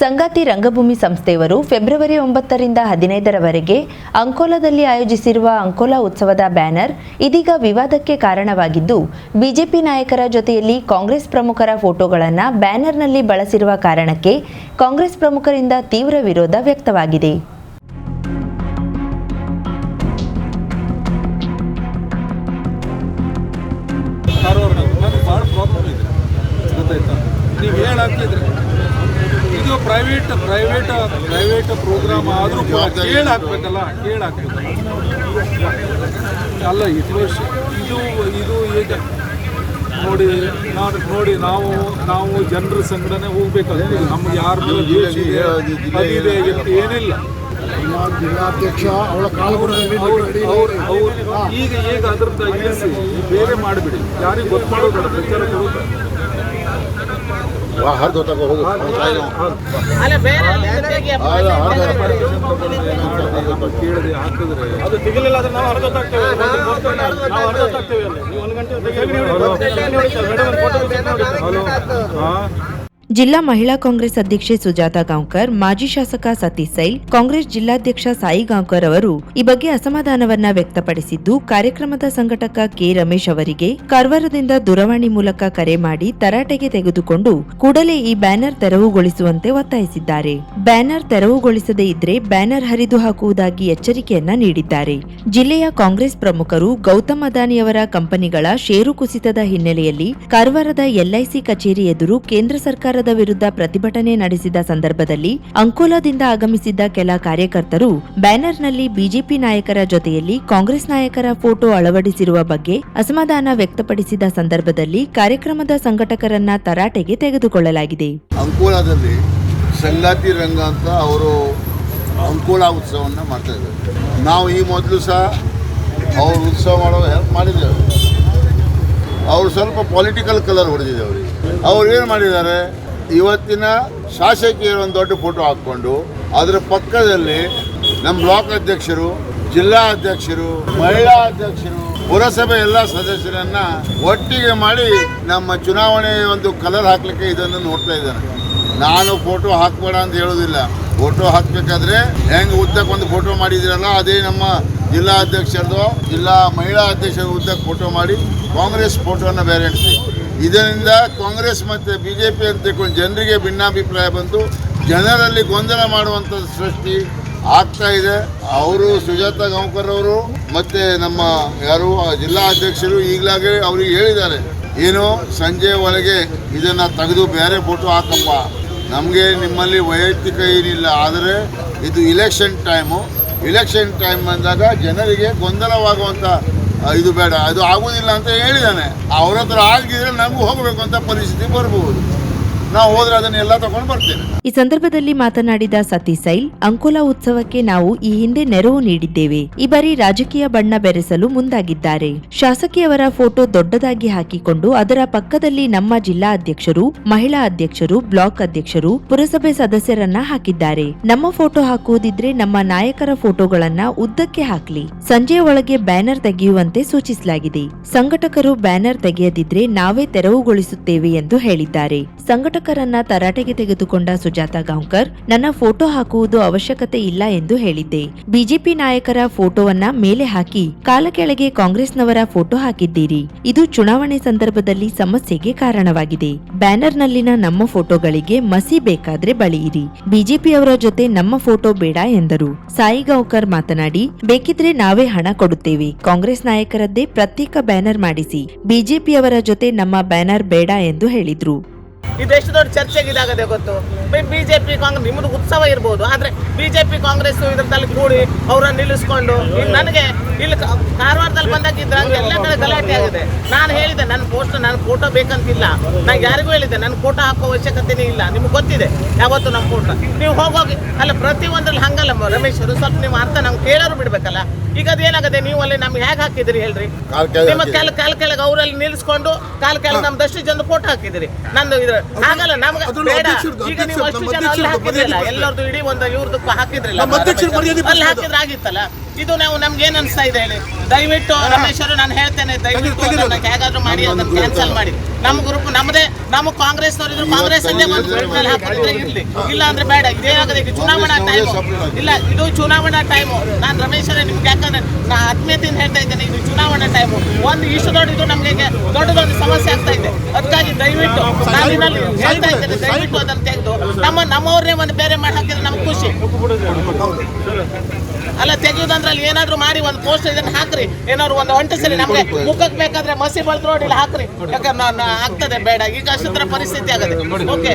ಸಂಗಾತಿ ರಂಗಭೂಮಿ ಸಂಸ್ಥೆಯವರು ಫೆಬ್ರವರಿ ಒಂಬತ್ತರಿಂದ ಹದಿನೈದರವರೆಗೆ ಅಂಕೋಲಾದಲ್ಲಿ ಆಯೋಜಿಸಿರುವ ಅಂಕೋಲಾ ಉತ್ಸವದ ಬ್ಯಾನರ್ ಇದೀಗ ವಿವಾದಕ್ಕೆ ಕಾರಣವಾಗಿದ್ದು, ಬಿಜೆಪಿ ನಾಯಕರ ಜೊತೆಯಲ್ಲಿ ಕಾಂಗ್ರೆಸ್ ಪ್ರಮುಖರ ಫೋಟೋಗಳನ್ನು ಬ್ಯಾನರ್ನಲ್ಲಿ ಬಳಸಿರುವ ಕಾರಣಕ್ಕೆ ಕಾಂಗ್ರೆಸ್ ಪ್ರಮುಖರಿಂದ ತೀವ್ರ ವಿರೋಧ ವ್ಯಕ್ತವಾಗಿದೆ. ಪ್ರೈವೇಟ್ ಪ್ರೈವೇಟ್ ಪ್ರೈವೇಟ್ ಪ್ರೋಗ್ರಾಮ್ ಆದರೂ ಕೂಡ ಕೇಳಿ ಹಾಕ್ಬೇಕಲ್ಲ ಕೇಳಿ ಹಾಕ್ಬೇಕಲ್ಲ ಅಲ್ಲ ಇದು ಇದು ಇದು ಈಗ ನೋಡಿ ನಾವು ನೋಡಿ ನಾವು ನಾವು ಜನರ ಸಂಘಟನೆ ಹೋಗ್ಬೇಕಾಗ್ತದೆ ನಮ್ಗೆ ಯಾರ ಮೇಲೆ ದ್ವೇಷ ಇದೆ, ಅದಿದೆ ಅಂತ ಏನಿಲ್ಲ. ಜಿಲ್ಲಾಧ್ಯಕ್ಷ ಅವಳ ಅವ್ರು ಈಗ ಈಗ ಅದ್ರದ್ದು ಬೇರೆ ಮಾಡಿಬಿಡಿ. ಯಾರಿಗೆ ಗೊತ್ತು ಮಾಡೋದು ಬೇಡ ಪ್ರಚಾರ ಕೊಡೋದು ಹರಿದು ಹೋಗು ತೆಗಿ ಅಪ್ಪ. ಹಾಕಿದ್ರೆ ಅದು ಸಿಗಲಿಲ್ಲ ಅಂದ್ರೆ ನಾವು ಅರ್ಧೋತ್ತಾಗ್ತೇವೆ ಅಲ್ಲಿ ನೀವು ಒಂದು ಗಂಟೆ ಮೇಡಮ್ ಫೋಟೋ ಹಲೋ ಹಾ ಜಿಲ್ಲಾ ಮಹಿಳಾ ಕಾಂಗ್ರೆಸ್ ಅಧ್ಯಕ್ಷೆ ಸುಜಾತಾ ಗಾಂವ್ಕರ್, ಮಾಜಿ ಶಾಸಕ ಸತೀಶ್ ಸೈಲ್, ಕಾಂಗ್ರೆಸ್ ಜಿಲ್ಲಾಧ್ಯಕ್ಷ ಸಾಯಿ ಗಾಂವ್ಕರ್ ಅವರು ಈ ಬಗ್ಗೆ ಅಸಮಾಧಾನವನ್ನ ವ್ಯಕ್ತಪಡಿಸಿದ್ದು, ಕಾರ್ಯಕ್ರಮದ ಸಂಘಟಕ ಕೆ ರಮೇಶ್ ಅವರಿಗೆ ಕಾರವಾರದಿಂದ ದೂರವಾಣಿ ಮೂಲಕ ಕರೆ ಮಾಡಿ ತರಾಟೆಗೆ ತೆಗೆದುಕೊಂಡು ಕೂಡಲೇ ಈ ಬ್ಯಾನರ್ ತೆರವುಗೊಳಿಸುವಂತೆ ಒತ್ತಾಯಿಸಿದ್ದಾರೆ. ಬ್ಯಾನರ್ ತೆರವುಗೊಳಿಸದೇ ಇದ್ರೆ ಬ್ಯಾನರ್ ಹರಿದು ಹಾಕುವುದಾಗಿ ಎಚ್ಚರಿಕೆಯನ್ನ ನೀಡಿದ್ದಾರೆ. ಜಿಲ್ಲೆಯ ಕಾಂಗ್ರೆಸ್ ಪ್ರಮುಖರು ಗೌತಮ್ ಅದಾನಿಯವರ ಕಂಪನಿಗಳ ಷೇರು ಕುಸಿತದ ಹಿನ್ನೆಲೆಯಲ್ಲಿ ಕಾರವಾರದ ಎಲ್ಐಸಿ ಕಚೇರಿ ಎದುರು ಕೇಂದ್ರ ಸರ್ಕಾರದ ವಿರುದ್ಧ ಪ್ರತಿಭಟನೆ ನಡೆಸಿದ ಸಂದರ್ಭದಲ್ಲಿ ಅಂಕೋಲಾದಿಂದ ಆಗಮಿಸಿದ್ದ ಕೆಲ ಕಾರ್ಯಕರ್ತರು ಬ್ಯಾನರ್ನಲ್ಲಿ ಬಿಜೆಪಿ ನಾಯಕರ ಜೊತೆಯಲ್ಲಿ ಕಾಂಗ್ರೆಸ್ ನಾಯಕರ ಫೋಟೋ ಅಳವಡಿಸಿರುವ ಬಗ್ಗೆ ಅಸಮಾಧಾನ ವ್ಯಕ್ತಪಡಿಸಿದ ಸಂದರ್ಭದಲ್ಲಿ ಕಾರ್ಯಕ್ರಮದ ಸಂಘಟಕರನ್ನ ತರಾಟೆಗೆ ತೆಗೆದುಕೊಳ್ಳಲಾಗಿದೆ. ಅಂಕೋಲಾದಲ್ಲಿ ಸಂಗಾತಿ ರಂಗ ಅವರು ಅಂಕೋಲಾ ಉತ್ಸವವನ್ನು ಮಾಡ್ತಾ ನಾವು ಈ ಮೊದಲು ಸಹ ಅವ್ರು ಉತ್ಸವ ಹೆಲ್ಪ್ ಮಾಡಿದ್ದೇವೆ. ಅವರು ಸ್ವಲ್ಪ ಪೊಲಿಟಿಕಲ್ ಕಲರ್ ಹೊಡೆದಿದೆ ಅವರಿಗೆ. ಅವ್ರು ಏನು ಮಾಡಿದ್ದಾರೆ? ಇವತ್ತಿನ ಶಾಸಕಿಯರ ಒಂದು ದೊಡ್ಡ ಫೋಟೋ ಹಾಕ್ಕೊಂಡು ಅದರ ಪಕ್ಕದಲ್ಲಿ ನಮ್ಮ ಬ್ಲಾಕ್ ಅಧ್ಯಕ್ಷರು, ಜಿಲ್ಲಾ ಅಧ್ಯಕ್ಷರು, ಮಹಿಳಾ ಅಧ್ಯಕ್ಷರು, ಪುರಸಭೆ ಎಲ್ಲ ಸದಸ್ಯರನ್ನ ಒಟ್ಟಿಗೆ ಮಾಡಿ ನಮ್ಮ ಚುನಾವಣೆ ಒಂದು ಕಲರ್ ಹಾಕ್ಲಿಕ್ಕೆ ಇದನ್ನು ನೋಡ್ತಾ ಇದ್ದಾರೆ ನಾನು ಫೋಟೋ ಹಾಕ್ಬೇಡ ಅಂತ ಹೇಳೋದಿಲ್ಲ. ಫೋಟೋ ಹಾಕ್ಬೇಕಾದ್ರೆ ಹೆಂಗ್ ಉದ್ದಕ್ಕೆ ಫೋಟೋ ಮಾಡಿದಿರಲ್ಲ ಅದೇ ನಮ್ಮ ಜಿಲ್ಲಾ ಅಧ್ಯಕ್ಷರದು ಜಿಲ್ಲಾ ಮಹಿಳಾ ಅಧ್ಯಕ್ಷರ ಉದ್ದಕ್ಕೆ ಫೋಟೋ ಮಾಡಿ ಕಾಂಗ್ರೆಸ್ ಫೋಟೋನ ಬೇರೆ ಇಡ್ತೀವಿ ಇದರಿಂದ ಕಾಂಗ್ರೆಸ್ ಮತ್ತು ಬಿ ಜೆ ಪಿ ಅಂತ ಜನರಿಗೆ ಭಿನ್ನಾಭಿಪ್ರಾಯ ಬಂತು. ಜನರಲ್ಲಿ ಗೊಂದಲ ಮಾಡುವಂಥ ಸೃಷ್ಟಿ ಆಗ್ತಾ ಇದೆ. ಅವರು ಸುಜಾತ ಗಾಂವ್ಕರ್ ಅವರು ಮತ್ತು ನಮ್ಮ ಯಾರು ಜಿಲ್ಲಾ ಅಧ್ಯಕ್ಷರು ಈಗಲಾಗೆ ಅವ್ರಿಗೆ ಹೇಳಿದ್ದಾರೆ, ಏನು ಸಂಜೆ ಒಳಗೆ ಇದನ್ನು ತೆಗೆದು ಬೇರೆ ಫೋಟೋ ಹಾಕಪ್ಪ. ನಮಗೆ ನಿಮ್ಮಲ್ಲಿ ವೈಯಕ್ತಿಕ ಏನಿಲ್ಲ, ಆದರೆ ಇದು ಇಲೆಕ್ಷನ್ ಟೈಮು ಇಲೆಕ್ಷನ್ ಟೈಮ್ ಬಂದಾಗ ಜನರಿಗೆ ಗೊಂದಲವಾಗುವಂಥ ಇದು ಬೇಡ ಅದು ಆಗುವುದಿಲ್ಲ ಅಂತ ಹೇಳಿದ್ದಾನೆ ಅವ್ರ ಹತ್ರ ಆಗಿದ್ರೆ ನಮಗೂ ಹೋಗಬೇಕು ಅಂತ ಪರಿಸ್ಥಿತಿ ಬರ್ಬೋದು. ನಾವು ಹೋದ್ರೆ ಅದನ್ನೆಲ್ಲ ತಗೊಂಡು ಈ ಸಂದರ್ಭದಲ್ಲಿ ಮಾತನಾಡಿದ ಸತೀಶ್ ಸೈಲ್, ಅಂಕೋಲಾ ಉತ್ಸವಕ್ಕೆ ನಾವು ಈ ಹಿಂದೆ ನೆರವು ನೀಡಿದ್ದೇವೆ. ಈ ಬಾರಿ ರಾಜಕೀಯ ಬಣ್ಣ ಬೆರೆಸಲು ಮುಂದಾಗಿದ್ದಾರೆ. ಶಾಸಕಿಯವರ ಫೋಟೋ ದೊಡ್ಡದಾಗಿ ಹಾಕಿಕೊಂಡು ಅದರ ಪಕ್ಕದಲ್ಲಿ ನಮ್ಮ ಜಿಲ್ಲಾ ಅಧ್ಯಕ್ಷರು, ಮಹಿಳಾ ಅಧ್ಯಕ್ಷರು, ಬ್ಲಾಕ್ ಅಧ್ಯಕ್ಷರು, ಪುರಸಭೆ ಸದಸ್ಯರನ್ನ ಹಾಕಿದ್ದಾರೆ. ನಮ್ಮ ಫೋಟೋ ಹಾಕುವುದಿದ್ರೆ ನಮ್ಮ ನಾಯಕರ ಫೋಟೋಗಳನ್ನ ಉದ್ದಕ್ಕೆ ಹಾಕ್ಲಿ. ಸಂಜೆ ಒಳಗೆ ಬ್ಯಾನರ್ ತೆಗೆಯುವಂತೆ ಸೂಚಿಸಲಾಗಿದೆ. ಸಂಘಟಕರು ಬ್ಯಾನರ್ ತೆಗೆಯದಿದ್ರೆ ನಾವೇ ತೆರವುಗೊಳಿಸುತ್ತೇವೆ ಎಂದು ಹೇಳಿದ್ದಾರೆ. ಸಂಘಟಕರನ್ನ ತರಾಟೆಗೆ ತೆಗೆದುಕೊಂಡ ಸುಜಾತ ಗಾಂವ್ಕರ್, ನನ್ನ ಫೋಟೋ ಹಾಕುವುದು ಅವಶ್ಯಕತೆ ಇಲ್ಲ ಎಂದು ಹೇಳಿದ್ದೆ. ಬಿಜೆಪಿ ನಾಯಕರ ಫೋಟೋವನ್ನ ಮೇಲೆ ಹಾಕಿ, ಕಾಲ ಕೆಳಗೆ ಕಾಂಗ್ರೆಸ್ನವರ ಫೋಟೋ ಹಾಕಿದ್ದೀರಿ. ಇದು ಚುನಾವಣೆ ಸಂದರ್ಭದಲ್ಲಿ ಸಮಸ್ಯೆಗೆ ಕಾರಣವಾಗಿದೆ. ಬ್ಯಾನರ್ನಲ್ಲಿನ ನಮ್ಮ ಫೋಟೋಗಳಿಗೆ ಮಸಿ ಬೇಕಾದ್ರೆ ಬಳಿಯಿರಿ. ಬಿಜೆಪಿಯವರ ಜೊತೆ ನಮ್ಮ ಫೋಟೋ ಬೇಡ ಎಂದರು. ಸಾಯಿ ಗಾಂವ್ಕರ್ ಮಾತನಾಡಿ, ಬೇಕಿದ್ರೆ ನಾವೇ ಹಣ ಕೊಡುತ್ತೇವೆ. ಕಾಂಗ್ರೆಸ್ ನಾಯಕರದ್ದೇ ಪ್ರತ್ಯೇಕ ಬ್ಯಾನರ್ ಮಾಡಿಸಿ. ಬಿಜೆಪಿಯವರ ಜೊತೆ ನಮ್ಮ ಬ್ಯಾನರ್ ಬೇಡ ಎಂದು ಹೇಳಿದ್ರು. ಇದು ಎಷ್ಟು ದೊಡ್ಡ ಚರ್ಚೆಗೆ ಇದಾಗದೆ ಗೊತ್ತು. ಬಿಜೆಪಿ ಕಾಂಗ್ರೆಸ್ ನಿಮ್ಮದು ಉತ್ಸವ ಇರ್ಬೋದು. ಆದ್ರೆ ಬಿಜೆಪಿ ಕಾಂಗ್ರೆಸ್ ಇದ್ರಲ್ಲಿ ಕೂಡಿ ಅವ್ರನ್ನ ನಿಲ್ಲಿಸ್ಕೊಂಡು ನನಗೆ ಇಲ್ಲಿ ಕಾರವಾರದಲ್ಲಿ ಬಂದಾಗ ಇದ್ರಂಗೆ ಎಲ್ಲ ಕಡೆ ಗಲಾಟೆ ಆಗಿದೆ. ನಾನು ಹೇಳಿದೆ ನನ್ನ ಪೋಸ್ಟ್ ನನ್ನ ಫೋಟೋ ಬೇಕಂತಿಲ್ಲ. ನಾನು ಯಾರಿಗೂ ಹೇಳಿದೆ ನನ್ನ ಫೋಟೋ ಹಾಕೋ ಅವಶ್ಯಕತೆನೇ ಇಲ್ಲ. ನಿಮ್ಗೆ ಗೊತ್ತಿದೆ ಯಾವತ್ತು ನಮ್ಮ ಫೋಟೋ ನೀವು ಹೋಗೋಗಿ ಅಲ್ಲ ಪ್ರತಿ ಒಂದ್ರಲ್ಲಿ ಹಂಗಲ್ಲ ರಮೇಶ್ ಅವರು ಸ್ವಲ್ಪ ನೀವು ಅರ್ಥ ನಮ್ಗೆ ಕೇಳೋರು ಬಿಡ್ಬೇಕಲ್ಲ. ಈಗ ಅದೇನಾಗದೆ ನೀವು ಅಲ್ಲಿ ನಮ್ಗೆ ಹೇಗೆ ಹಾಕಿದ್ರಿ ಹೇಳ್ರಿ? ನಿಮ್ಮ. ಕೆಲ ಕಾಲ ಕೆಳಗೆ ಅವರಲ್ಲಿ ನಿಲ್ಲಿಸ್ಕೊಂಡು ಕಾಲ ಕೆಳಗೆ ನಮ್ದಷ್ಟು ಜನ ಫೋಟೋ ಹಾಕಿದಿರಿ. ನಂದು ಇದು ಹಾಗಲ್ಲ ನಮ್ಗೆ ಬೇಡ. ಈಗ ನೀವು ಅಷ್ಟು ಜನ ಅಲ್ಲಿ ಹಾಕಿದ್ರಲ್ಲ ಎಲ್ಲರದು ಇಡೀ ಒಂದು ಇವ್ರದ್ದು ಹಾಕಿದ್ರಲ್ಲ ಅಲ್ಲಿ ಹಾಕಿದ್ರೆ ಆಗಿತ್ತಲ್ಲ? ಇದು ನಾವು ನಮ್ಗೆ ಏನ್ ಅನ್ಸ್ತಾ ಇದೆ ಹೇಳಿ? ದಯವಿಟ್ಟು ರಮೇಶ್ ಅವರು ನಾನು ಹೇಳ್ತೇನೆ ದಯವಿಟ್ಟು ಹೇಗಾದ್ರೂ ಮಾಡಿ ಅದನ್ನ ಕ್ಯಾನ್ಸಲ್ ಮಾಡಿ. ನಮ್ಮ ಗ್ರೂಪ್ ನಮ್ಮದೇ ನಮ್ಮ ಕಾಂಗ್ರೆಸ್ ಅವರಿದ್ರು ಕಾಂಗ್ರೆಸ್ ಅಲ್ಲೇ ಒಂದು group ನಲ್ಲಿ ಹಾಕಿದ್ರೆ ಇರ್ಲಿ. ಇಲ್ಲ ಅಂದ್ರೆ ಬೇಡ ಇದೇನಾಗದೆ ಇದು ಚುನಾವಣಾ ಟೈಮ್ ಇಲ್ಲ ಇದು ಚುನಾವಣಾ ಟೈಮ್ ನಾನು ರಮೇಶ್ವರ ಅವರೇ ನಿಮ್ಗೆ ಯಾಕಂದ್ರೆ ನಾ ಆತ್ಮೀಯತೆಯಿಂದ ಹೇಳ್ತಾ ಇದ್ದೇನೆ ಇದು ಚುನಾವಣಾ ಟೈಮ್ ಒಂದು ಇಷ್ಟು ದೊಡ್ಡ ಇದು ನಮಗೆ ದೊಡ್ಡ ಸಮಸ್ಯೆ ಆಗ್ತಾ ಇದೆ ಅದಕ್ಕಾಗಿ ದಯವಿಟ್ಟು ನಮ್ಮ ನಮ್ಮವ್ರನ್ನೇ ಒಂದು ಬೇರೆ ಮಾಡಿ ಹಾಕಿದ್ರೆ ನಮ್ಗೆ ಖುಷಿ. ಅಲ್ಲ ತೆಗೆಯುವುದಂದ್ರೆ ಅಲ್ಲಿ ಏನಾದ್ರು ಮಾಡಿ ಒಂದು ಪೋಸ್ಟ್ ಇದನ್ನ ಹಾಕ್ರಿ. ಏನಾದ್ರು ಒಂದು ಅಂಟಿಸಲಿ ನಮ್ಗೆ ಮುಖಕ್ಕೆ ಬೇಕಾದ್ರೆ ಮಸಿ ಬಳ್ದು ರೋಡ್ ಇಲ್ಲಿ ಹಾಕ್ರಿ. ಯಾಕಂದ್ರೆ ಆಗ್ತದೆ ಬೇಡ. ಈಗ ಅಷ್ಟರ ಪರಿಸ್ಥಿತಿ ಆಗದೆ. ಓಕೆ